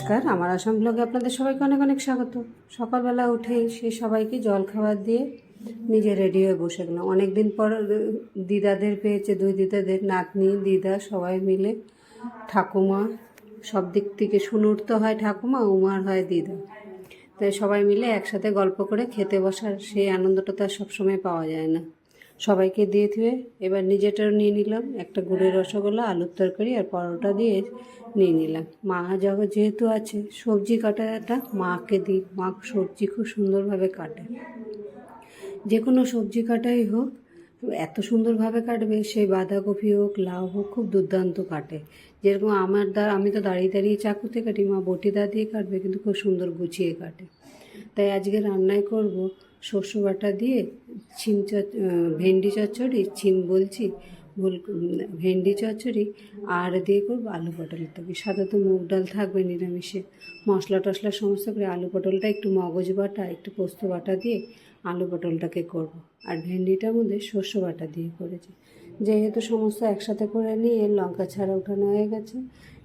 নমস্কার, আমার আসাম ব্লগে আপনাদের সবাইকে অনেক অনেক স্বাগত। সকালবেলা উঠে সে সবাইকে জল খাবার দিয়ে নিজে রেডি হয়ে বসে গেলাম। অনেক দিন পর দিদাদের পেয়েছে, দুই দিদাদের, নাতনি, দিদা, সবাই মিলে ঠাকুমা, সব দিক থেকে শুনুর তো হয় ঠাকুমা, উমার হয় দিদা। তাই সবাই মিলে একসাথে গল্প করে খেতে বসার সেই আনন্দটা তো আর সবসময় পাওয়া যায় না। সবাইকে দিয়ে থুয়ে এবার নিজেটাও নিয়ে নিলাম। একটা গুড়ের রসগোল্লা, আলুর তরকারি আর পরোটা দিয়ে নিয়ে নিলাম। মা যখন যেহেতু আছে, সবজি কাটাটা মাকে দিই। মা সবজি খুব সুন্দরভাবে কাটে। যে কোনো সবজি কাটাই হোক, এত সুন্দরভাবে কাটবে, সেই বাঁধাকপি হোক, লাউ হোক, খুব দুর্দান্ত কাটে। যেরকম আমার দা, আমি তো দাঁড়িয়ে দাঁড়িয়ে চাকুতে কাটি, মা বটি দা দিয়ে কাটবে, কিন্তু খুব সুন্দর গুছিয়ে কাটে। তাই আজকে রান্নায় করব। শস্য বাটা দিয়ে ছিম ভেন্ডি চচ্চড়ি, ছিম বলছি, ভুল ভেন্ডি চচ্চড়ি আর দিয়ে করব আলু পটলের তরকারি। সাদা তো মুগ ডাল থাকবে নিরামিষে। মশলা টশলা সমস্ত করে আলু পটলটা একটু মগজ বাটা, একটু পোস্ত বাটা দিয়ে আলু পটলটাকে করব। আর ভেন্ডিটার মধ্যে শস্য বাটা দিয়ে করেছি। যেহেতু সমস্ত একসাথে করে নিয়ে লঙ্কা ছাড়া উঠানো হয়ে গেছে,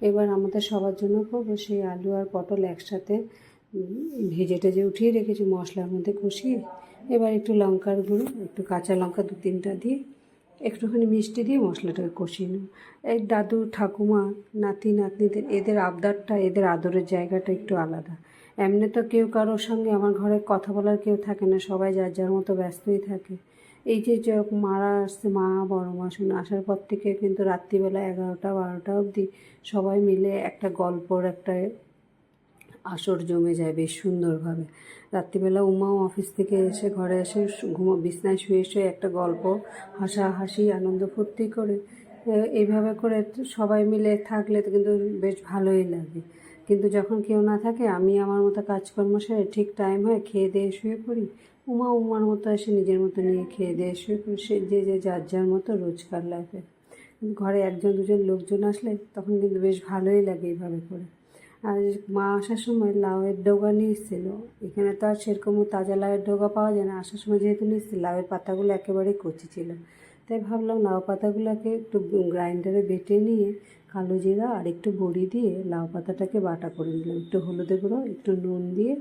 এবার আমাদের সবার জন্য করব সেই আলু আর পটল একসাথে ভেজে টেজে উঠিয়ে রেখেছি মশলার মধ্যে কষিয়ে। এবার একটু লঙ্কার গুঁড়ো, একটু কাঁচা লঙ্কা দু তিনটা দিয়ে একটুখানি মিষ্টি দিয়ে মশলাটাকে কষিয়ে নেব। এই দাদু, ঠাকুমা, নাতি, নাতনিদের, এদের আবদারটা, এদের আদরের জায়গাটা একটু আলাদা। এমনি তো কেউ কারোর সঙ্গে আমার ঘরে কথা বলার কেউ থাকে না, সবাই যার যার মতো ব্যস্তই থাকে। এই যে মারা আসছে, মা, বড় মা, শুনে আসার পর থেকে কিন্তু রাত্রিবেলা এগারোটা, বারোটা অবধি সবাই মিলে একটা গল্পর একটা আসর জমে যায় বেশ সুন্দরভাবে। রাত্রিবেলা উমাও অফিস থেকে এসে ঘরে এসে ঘুমো, বিছনায় শুয়ে শুয়ে একটা গল্প, হাসাহাসি, আনন্দ ফুর্তি করে এইভাবে করে সবাই মিলে থাকলে তো কিন্তু বেশ ভালোই লাগে। কিন্তু যখন কেউ না থাকে, আমি আমার মতো কাজকর্ম সেরে ঠিক টাইম হয় খেয়ে দিয়ে শুয়ে পড়ি। উমা উমার মতো এসে নিজের মতো নিয়ে খেয়ে দিয়ে শুয়ে পড়ি। সে যে যে, যার যার মতো রোজকার লাইফে ঘরে একজন, দুজন লোকজন আসলে তখন কিন্তু বেশ ভালোই লাগে এইভাবে করে। আর মা আসার সময় লাউয়ের ডোগা নিয়ে এসেছিল এখানে তো আর সেরকম তাজা লাউয়ের ডোগা পাওয়া যায় না। আসার সময় যেহেতু নিয়ে এসেছিল লাউয়ের পাতাগুলো একেবারেই কচি ছিল। তাই ভাবলাম লাউ পাতাগুলোকে একটু গ্রাইন্ডারে বেটে নিয়ে কালো জিরা আর একটু বড়ি দিয়ে লাউ পাতাটাকে বাটা করে নিলাম। একটু হলুদে গুঁড়ো, একটু নুন দিয়ে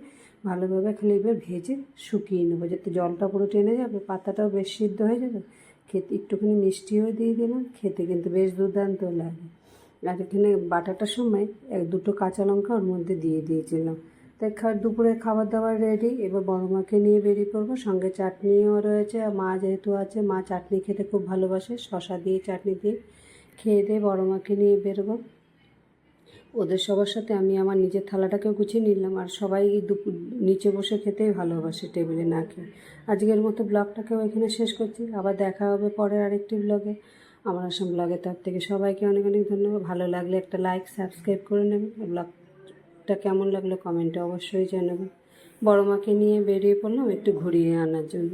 ভালোভাবে খালি এবার ভেজে শুকিয়ে নেব যাতে জলটা পুরো টেনে যাবে, পাতাটাও বেশ সিদ্ধ হয়ে যাবে। খেতে একটুখানি মিষ্টিও দিয়ে দিলাম। খেতে কিন্তু বেশ দুর্দান্ত লাগে। আর এখানে বাটাটার সময় এক দুটো কাঁচা লঙ্কা ওর মধ্যে দিয়ে দিয়েছিলাম। তাই দুপুরে খাবার দাবার রেডি এবার বড় মাকে নিয়ে বেরিয়ে পড়ব। সঙ্গে চাটনিও রয়েছে, আর মা যেহেতু আছে, মা চাটনি খেতে খুব ভালোবাসে শশা দিয়ে চাটনি দিয়ে খেয়ে দিয়ে বড় মাকে নিয়ে বেরোবো। ওদের সবার সাথে আমি আমার নিজের থালাটাকেও গুছিয়ে নিলাম, আর সবাই দুপুর নিচে বসে খেতেই ভালোবাসে টেবিলে না খেয়ে। আজকের মতো ব্লগটাকেও এখানে শেষ করছি। আবার দেখা হবে পরের আরেকটি ব্লগে। আমার আসাম ব্লগের তরফ থেকে সবাইকে অনেক অনেক ধন্যবাদ। ভালো লাগলে একটা লাইক সাবস্ক্রাইব করে নেবেন। ব্লগটা কেমন লাগল কমেন্টে অবশ্যই জানাবেন। বড় মাকে নিয়ে বেরিয়ে পড়লাম একটু ঘুরিয়ে আনার জন্য।